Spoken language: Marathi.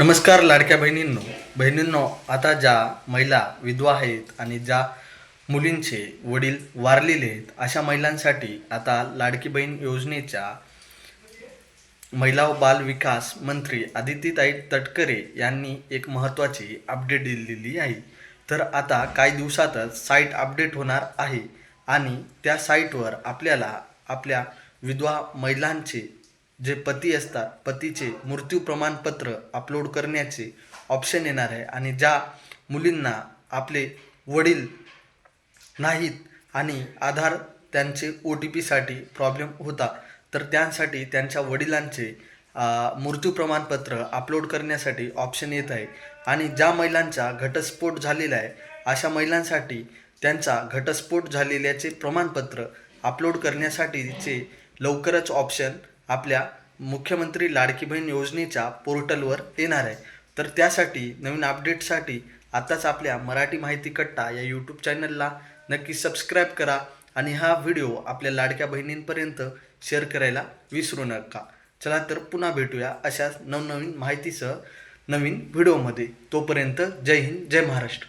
नमस्कार लाडक्या बहिणींनो. बहिणींनो आता ज्या महिला विधवा आहेत आणि ज्या मुलींचे वडील वारलेले आहेत अशा महिलांसाठी आता लाडकी बहीण योजनेच्या महिला व बाल विकास मंत्री आदित्यताई तटकरे यांनी एक महत्त्वाची अपडेट दिलेली आहे. तर आता काही दिवसातच साईट अपडेट होणार आहे आणि त्या साईटवर आपल्याला आपल्या विधवा महिलांचे जे पती असतात पतीचे मृत्यू प्रमाणपत्र अपलोड करण्याचे ऑप्शन येणार आहे आणि ज्या मुलींना आपले वडील नाहीत आणि आधार त्यांचे ओ टी पीसाठी प्रॉब्लेम होता तर त्यांसाठी त्यांच्या वडिलांचे मृत्यू प्रमाणपत्र अपलोड करण्यासाठी ऑप्शन येत आहे. आणि ज्या महिलांचा घटस्फोट झालेला आहे अशा महिलांसाठी त्यांचा घटस्फोट झालेल्याचे प्रमाणपत्र अपलोड करण्यासाठीचे लवकरच ऑप्शन आपल्या मुख्यमंत्री लाडकी बहीण योजनेच्या पोर्टलवर येणार आहे. तर त्यासाठी नवीन अपडेटसाठी आताच आपल्या मराठी माहिती कट्टा या यूट्यूब चॅनलला नक्की सबस्क्राईब करा आणि हा व्हिडिओ आपल्या लाडक्या बहिणींपर्यंत शेअर करायला विसरू नका. चला तर पुन्हा भेटूया अशाच नवनवीन माहितीसह नवीन व्हिडिओमध्ये. तोपर्यंत जय हिंद जय महाराष्ट्र.